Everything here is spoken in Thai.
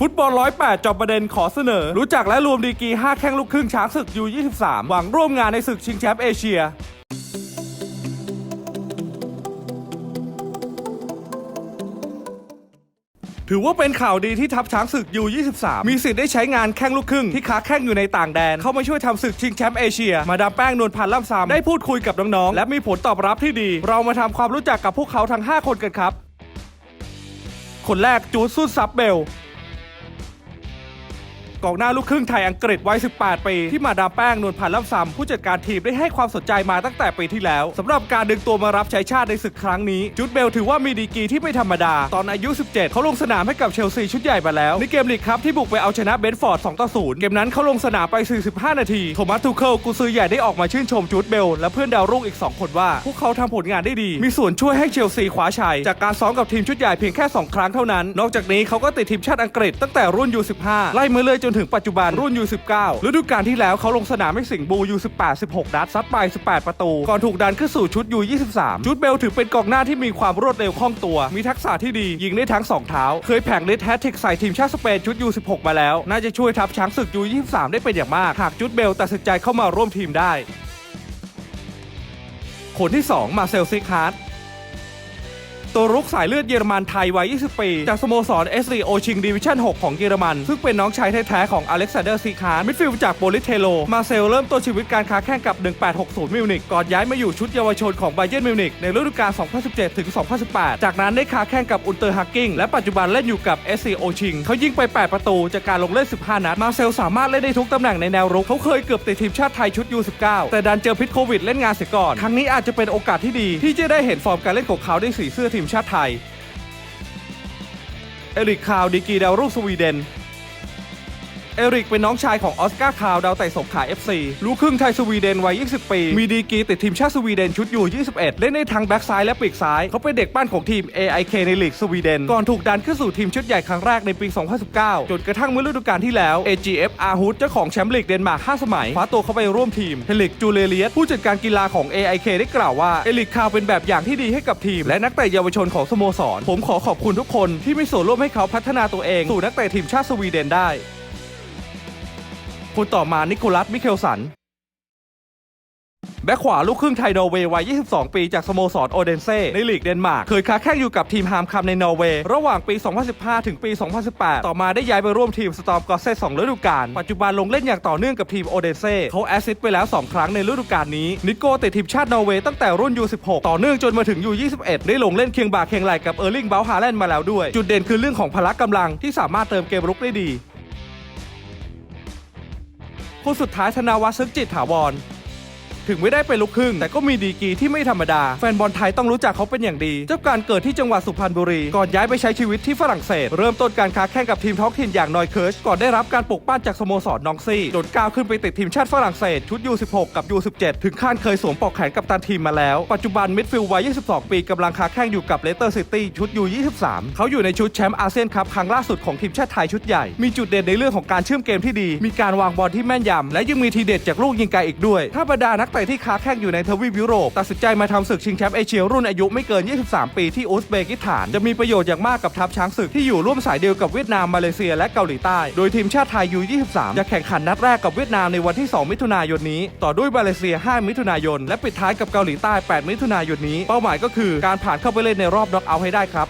ฟุตบอล108จอบประเด็นขอเสนอ รู้จักและรวมดีกี 5 แข้งลูกครึ่งช้างศึกยู23หวังร่วมงานในศึกชิงแชมป์เอเชียถือว่าเป็นข่าวดีที่ทัพช้างศึกยู23 มีสิทธิ์ได้ใช้งานแข้งลูกครึ่งที่ค้าแข้งอยู่ในต่างแดน เข้ามาช่วยทำศึกชิงแชมป์เอเชีย มาดามแป้งนวลพันธ์ล่ำซำได้พูดคุยกับน้อง ๆ และมีผลตอบรับที่ดี เรามาทำความรู้จักกับพวกเขาทั้ง 5 คนกันครับ คนแรกจูดซุนซับเบล กองหน้าลูกครึ่งไทยอังกฤษวัย 18 ปี ที่มาดามแป้งนวลพันธ์ล่ำซำผู้จัดการทีมได้ให้ความสนใจมาตั้งแต่ปีที่แล้วสำหรับการดึงตัวมารับใช้ชาติในศึกครั้งนี้ จุดเบลถือว่ามีดีกีที่ไม่ธรรมดา ตอนอายุ 17 เขาลงสนามให้กับเชลซีชุดใหญ่มาแล้วในเกมลีกครับที่บุกไปเอาชนะเบนฟอร์ด 2 ต่อ 0 เกมนั้นเขาลงสนามไป 45 นาที โทมัสทูเคิลกุซือใหญ่ได้ออกมาชื่นชมจูดเบล และเพื่อนดาวรุ่งอีก 2 คนว่า พวกเขาทำผลงานได้ดี มีส่วนช่วยให้เชลซีคว้าชัย จากการซ้อมกับทีมชุดใหญ่เพียงแค่ 2 ครั้งเท่านั้น นอกจากนี้เขาก็ติดทีมชาติอังกฤษตั้งแต่รุ่น U15 ไล่มาเลยจจนถึงปัจจุบันรุ่น U19 ฤดูกาลที่แล้วเขาลงสนามให้สิงห์บู U18 16นัดซัดไป 18 ประตู ก่อนถูกดันขึ้นสู่ชุด U23 จุดเบลถือเป็นกองหน้าที่มีความรวดเร็วคล่องตัว มีทักษะที่ดี ยิงได้ทั้ง 2 เท้า เคยแผงลิดแฮตทริกใส่ทีมชาติสเปนชุด U16 มาแล้ว น่าจะช่วยทัพช้างศึก U23 ได้เป็นอย่างมาก หากจุดเบลตัดสินใจเข้ามาร่วมทีมได้ คนที่ 2 มาเซลซิกฮาร์ด ตัวรุกสายเลือดเยอรมันไทยวัย 20 ปี จากสโมสร s อ o ชิงดิวิชั่น 6 ของเยอรมัน ซึ่งเป็นน้องชายแท้ๆของอเล็กซานเดอร์ซีคาร์มิดฟิลด์จากโปลิเทโล มาเซลเริ่มต้นชีวิตการค้าแข่งกับ 1860 มิวนิกก่อนย้ายมาอยู่ชุดเยาวชนของไบเยนมิวนิกในฤดูกาล 2017 ถึง 2018 จากนั้นได้ค้าแข่งกับอุนเตอร์ฮักกิ้งและปัจจุบันเล่นอยู่กับ s อ o ชิงเขายิงไป 8 ประตูจากการลงเล่น 15 นัด มาเซลสามารถเล่นได้ทุกตำแหน่งในแนวรุกเขาเคยเกือบติดทีมชาติไทยชุด U19 แต่ดันเจอพิษโควิดเล่นงานเสียก่อนครั้งนี้อาจจะเป็นโอกาสที่ดีที่จะได้เห็นฟอร์มการเล่นของเขาได้สีเสื้อทีมชาติไทย เอริกคาวดีกีดาวรุ่งสวีเดน เอริกเป็นน้องชายของออสการ์คาวดาวไต่สงขลา FC ลูกครึ่งไทยสวีเดนวัย 20 ปี มีดีกีติดทีมชาติสวีเดนชุดอยู่ 21 เล่นได้ทั้งแบ็กซ้ายและปีกซ้าย เขาเป็นเด็กปั้นของทีม AIK ในลีกสวีเดน ก่อนถูกดันขึ้นสู่ทีมชุดใหญ่ครั้งแรกในปี 2019 จนกระทั่งเมื่อฤดูกาลที่แล้ว AGF อาฮุดเจ้าของแชมป์ลีกเดนมาร์ก 5 สมัยคว้าตัวเข้าไปร่วมทีมเฮลิกจูเลเลียสผู้จัดการกีฬาของ AIK ได้กล่าวว่าเอริกคาวเป็นแบบอย่างที่ดีให้กับทีม และนักเตะเยาวชนของสโมสร ผมขอขอบคุณทุกคนที่มีส่วนร่วมให้เขาพัฒนาตัวเองสู่นักเตะทีมชาติสวีเดนได้ คนต่อมานิโคลัส มิเคลสัน แบ็คขวาลูกครึ่งไทยนอร์เวย์วัย 22 ปี จากสโมสรโอเดนเซ่ในลีกเดนมาร์ก เคยค้าแข่งอยู่กับทีมฮามคัมในนอร์เวย์ ระหว่างปี 2015 ถึงปี 2018 ต่อมาได้ย้ายไปร่วมทีมสตอมกอเซ่สองฤดูกาล ปัจจุบันลงเล่นอย่างต่อเนื่องกับทีมโอเดนเซ่เขาแอสซิสต์ไปแล้ว 2 ครั้งในฤดูกาลนี้ นิโก้ติดทีมชาตินอร์เวย์ตั้งแต่รุ่น U16 ต่อเนื่องจนมาถึง U21 ได้ลงเล่นเคียงบ่าเคียงไหลกับเออร์ลิงเบลฮาแลนด์มาแล้วด้วย จุดเด่นคือเรื่องของพละกำลังที่สามารถเติมเกมรุกได้ดี คนสุดท้ายธนาวัฒน์ซึกจิตถาวร ถึงไม่ได้เป็นลูกครึ่ง แต่ก็มีดีกีที่ไม่ธรรมดา แฟนบอลไทยต้องรู้จักเขาเป็นอย่างดี เจ้าการเกิดที่จังหวัดสุพรรณบุรี ก่อนย้ายไปใช้ชีวิตที่ฝรั่งเศส เริ่มต้นการค้าแข่งกับทีมท้องถิ่นอย่างนอยเคิร์ชก่อนได้รับการปลุกปั้นจากสโมสรนองซี่จนก้าวขึ้นไปติดทีมชาติฝรั่งเศสชุด U16 กับ U17 ถึงขั้นเคยสวมปลอกแขนกับตันทีมมาแล้ว ปัจจุบันมิดฟิลด์วัย 22 ปีกำลังค้าแข่งอยู่กับเลสเตอร์ซิตี้ชุด U23 เขาอยู่ในชุดแชมป์อาเซียนคัพครั้งล่าสุดของทีมชาติไทยชุดใหญ่ มีจุดเด่นในเรื่องของการเชื่อมเกมที่ดี มีการวางบอลที่แม่นยำและยังมีทีเด็ดจากลูกยิงไกลอีกด้วย ถ้าบรรดานักเตะที่ค้าแข่งอยู่ในทวีปยุโรปตัดสินใจมาทำศึกชิงแชมป์เอเชียรุ่นอายุไม่เกิน 23 ปีที่อุซเบกิสถาน จะมีประโยชน์อย่างมากกับทัพช้างศึกที่อยู่ร่วมสายเดียวกับเวียดนามมาเลเซียและเกาหลีใต้ โดยทีมชาติไทยยู23จะแข่งขันนัดแรกกับเวียดนามในวันที่ 2 มิถุนายนนี้ ต่อด้วยมาเลเซีย 5 มิถุนายน และปิดท้ายกับเกาหลีใต้ 8 มิถุนายนนี้ เป้าหมายก็คือการผ่านเข้าไปเล่นในรอบน็อกเอาท์ให้ได้ครับ